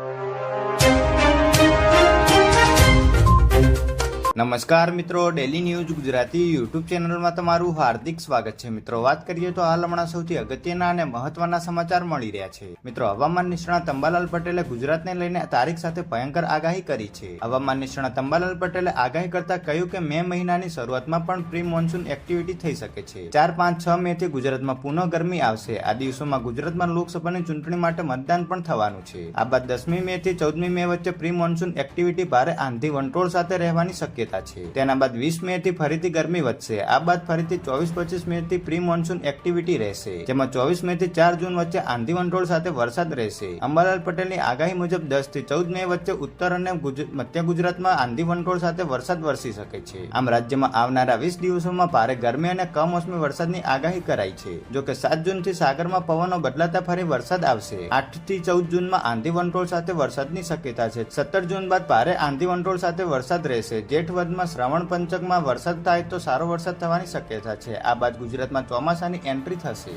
you. નમસ્કાર મિત્રો daily news Gujarati YouTube ચેનલમાં તમારું હાર્દિક સ્વાગત છે. મિત્રો, વાત કરીએ તો હાલ હમણાં સૌથી અગત્યના અને મહત્વના સમાચાર મળી રહ્યા છે. મિત્રો, હવામાન નિષ્ણાત અંબાલાલ પટેલે ગુજરાતને લઈને તારીખ સાથે ભયંકર આગાહી કરી છે. હવામાન નિષ્ણાત અંબાલાલ પટેલે આગાહી કરતા કહ્યું કે મે મહિનાની શરૂઆતમાં પણ પ્રી મોન્સૂન એક્ટિવિટી થઈ શકે છે. ચાર, પાંચ, છ મે થી ગુજરાતમાં પુનઃ ગરમી આવશે. આ દિવસોમાં ગુજરાતમાં લોકસભાની ચૂંટણી માટે મતદાન પણ થવાનું છે. આ બાદ દસમી મે થી ચૌદમી મે વચ્ચે પ્રી મોન્સૂન એક્ટિવિટી ભારે આંધી વંટોળ સાથે રહેવાની શક્યતા છે. તેના બાદ વીસ મે થી ફરીથી ગરમી વધશે. આ બાદ ફરીથી ચોવીસ પચીસ મે થી પ્રી મોન્સૂન એક્ટિવિટી રહેશે. જેમાં ચોવીસ મે થી ચાર જૂન વચ્ચે આંધી વંટોળ સાથે વરસાદ રહેશે. અંબાલાલ પટેલની આગાહી મુજબ દસથી ચૌદ મે વચ્ચે ઉત્તર અને મધ્ય ગુજરાતમાં આંધી વંટોળ સાથે વરસાદ વરસી શકે છે. આમ રાજ્યમાં આવનારા વીસ દિવસોમાં ભારે ગરમી અને કમોસમી વરસાદની આગાહી કરાઈ છે. જો કે સાત જૂનથી સાગરમાં પવનો બદલાતા ફરી વરસાદ આવશે. આઠથી ચૌદ જૂનમાં આંધી વંટોળ સાથે વરસાદની શક્યતા છે. સત્તર જૂન બાદ ભારે આંધી વંટોળ સાથે વરસાદ રહેશે. જેઠ વધમાં શ્રાવણ પંચકમાં વરસાદ થાય તો સારો વરસાદ થવાની શક્યતા છે. આ બાદ ગુજરાતમાં ચોમાસાની એન્ટ્રી થશે.